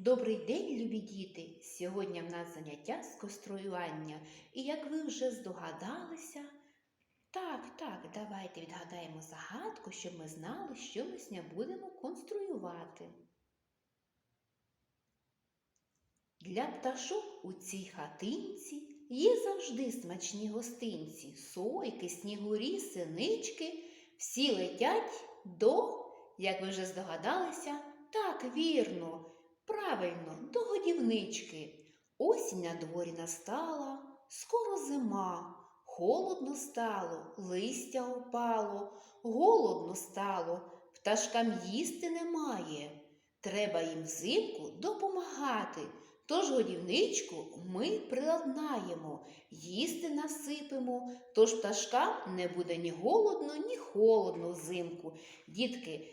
Добрий день, любі діти! Сьогодні в нас заняття з конструювання. І як ви вже здогадалися, так, так, давайте відгадаємо загадку, щоб ми знали, що ми сьогодні будемо конструювати. Для пташок у цій хатинці є завжди смачні гостинці, сойки, снігурі, синички. Всі летять до, як ви вже здогадалися, так вірно. Правильно, до годівнички. Осінь на дворі настала, скоро зима, холодно стало, листя опало, голодно стало, пташкам їсти немає. Треба їм взимку допомагати. Тож годівничку ми приладнаємо, їсти насипемо, тож пташкам не буде ні голодно, ні холодно взимку. Дітки,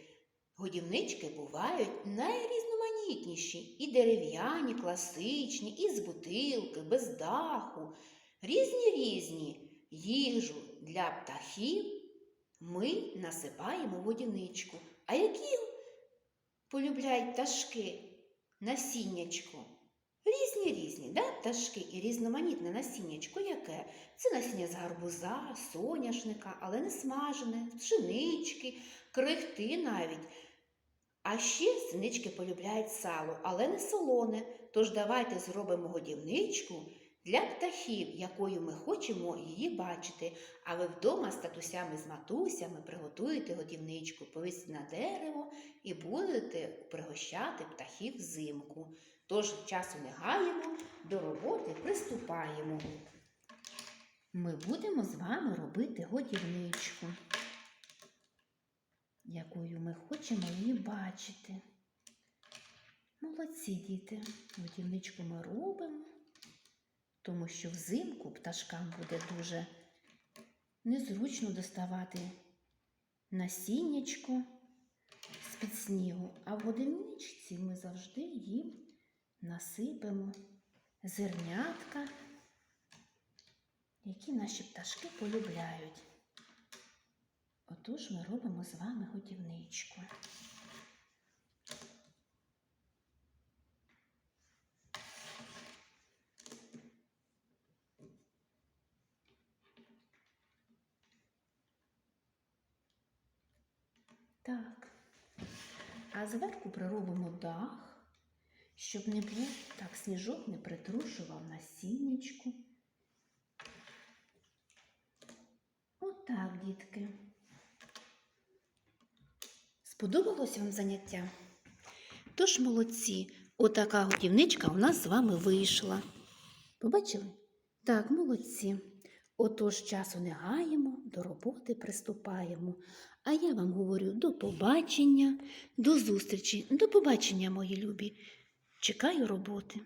годівнички бувають найрізноманітніші і дерев'яні, класичні, і з бутилки, без даху. Різні різні їжу для птахів ми насипаємо в годівничку. А які полюбляють пташки насіннячко? Різні різні, да, пташки і різноманітне насіннячко яке? Це насіння з гарбуза, соняшника, але не смажене, пшенички, крихти навіть. А ще синички полюбляють сало, але не солоне. Тож давайте зробимо годівничку для птахів, якою ми хочемо її бачити. А ви вдома з татусями, з матусями приготуєте годівничку, повісите на дерево і будете пригощати птахів взимку. Тож часу не гаємо, до роботи приступаємо. Ми будемо з вами робити годівничку якою ми хочемо її бачити. Молодці діти, годівничку ми робимо, тому що взимку пташкам буде дуже незручно доставати насіннячко з-під снігу, а в годівничці ми завжди їм насипемо зернятка, які наші пташки полюбляють. Отож ми робимо з вами годівничку. Так. А зверху приробимо дах, щоб не був так сніжок не притрушував насіннячку. Отак, дітки. Сподобалось вам заняття? Тож молодці, отака готівничка у нас з вами вийшла. Побачили? Так, молодці. Отож часу не гаємо, до роботи приступаємо. А я вам говорю до побачення, до зустрічі, до побачення, мої любі. Чекаю роботи.